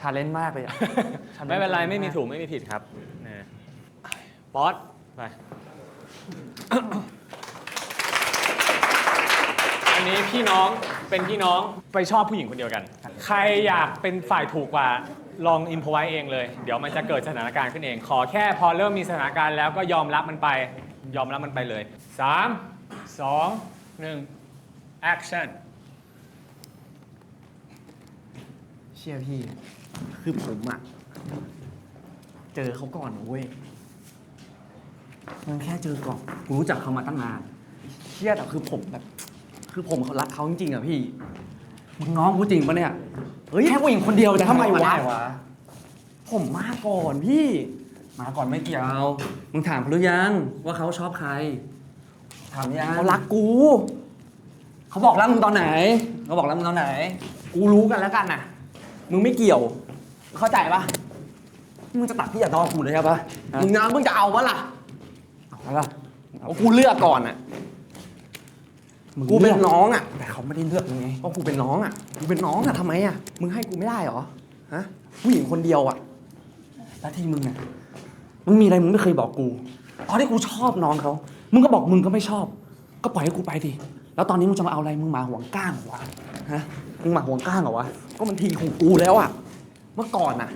ชาเลนจ์มากเลยอะ challenge ไม่เป็นไร ไม่มีากถูกไม่มีผิดครับนะป๊อตไป อันนี้พี่น้องเป็นพี่น้องไปชอบผู้หญิงคนเดียวกัน ใครอยากเป็นฝ่ายถูกกว่าลองอินพไว้เองเลย เดี๋ยวมันจะเกิดสถานการณ์ขึ้นเอง ขอแค่พอเริ่มมีสถานการณ์แล้วก็ยอมรับมันไป ยอมรับมันไปเลย 3 2 1 action เชื่อพี่ คือผมอะเจอเขาก่อนนะเว้ยมันแค่เจอก่อนกูรู้จักเขามาตั้งนาน เชื่อแต่คือผมแบบ คือผมเขารักเขาจริงๆอะพี่มึงน้องกูจริงปะเนี่ยเฮ้ยแค่ผู้หญิงคนเดียวจะทำไมวะ ผมมาก่อนพี่ มาก่อนไม่เกี่ยว มึงถามเขาหรือยังว่าเขาชอบใคร ถามยังเขารักกู เขาบอกรักมึงตอนไหน เขาบอกรักมึงตอนไหน กูรู้กันแล้วกันน่ะ มึงไม่เกี่ยว เข้าใจปะมึงจะตัดพี่อย่าดองกูเลยใช่ปะมึงนะมึงจะเอาวะล่ะเอาละเอากูเลือกก่อนอะกูเป็นน้องอะ แต่เขาไม่ได้เลือกมึงไงเพราะกูเป็นน้องอะกูเป็นน้องอะทำไมอะมึงให้กูไม่ได้เหรอฮะผู้หญิงคนเดียวอะแล้วที่มึงอะมึงมีอะไรมึงไม่เคยบอกกูตอนที่กูชอบน้องเขา มึงก็บอกมึงก็ไม่ชอบ ก็ปล่อยให้กูไปดิ แล้วตอนนี้มึงจะมาเอาอะไรมึงมาห่วงก้างเหรอวะฮะมึงมาห่วงก้างเหรอวะก็มันทีของกูแล้วอะเมื่อก่อนอะ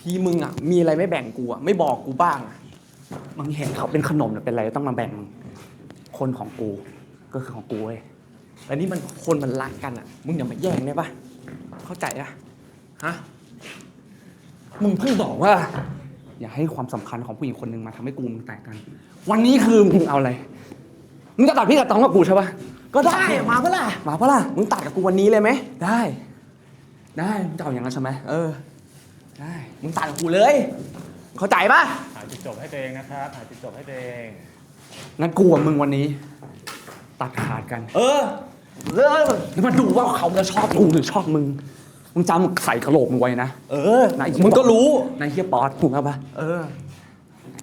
ทีมึงอะ มีอะไรไม่แบ่งกูอะไม่บอกกูบ้างอะมึงเห็นเขาเป็นขนมเนี่ยเป็นอะไรต้องมาแบ่งคนของกู ก็คือของกูเว้ยแล้วนี่มันคนมันรักกันอะ มึงอย่ามาแย่งได้ปะเข้าใจอะฮะมึงเพิ่งบอกว่า อย่าให้ความสำคัญของผู้หญิงคนหนึ่งมาทำให้กูมึงแตกกัน วันนี้คือมึงเอาอะไร มึงจะตัดพี่กับตองกับกูใช่ปะก็ได้มาเปะล่ามาเปะล่ามึงตัดกับกูวันนี้เลยไหมได้ ได้มึงจะเอาอย่างนั้นใช่ไหมเออ ได้มึงตัดกับกูเลย เข้าใจปะหาจุดจบให้ตัวเองนะครับหาจุดจบให้ตัวเองงั้นกูกับมึงวันนี้ ตัดขาดกัน เออเออแล้วมาดูว่าเขาจะชอบกูหรือชอบมึงมึงจำใส่กระโหลกมึงไว้นะเออนายมึงก็รู้นายเฮียป๊อตถูกปะเออ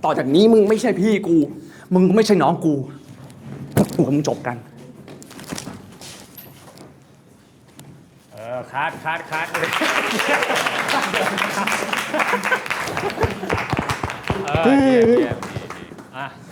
ต่อจากนี้มึงไม่ใช่พี่กู มึงก็ไม่ใช่น้องกู กูกับมึงจบกัน เออคัดคัดคัดเออเยี่ยมเยี่ยมดีดีอะ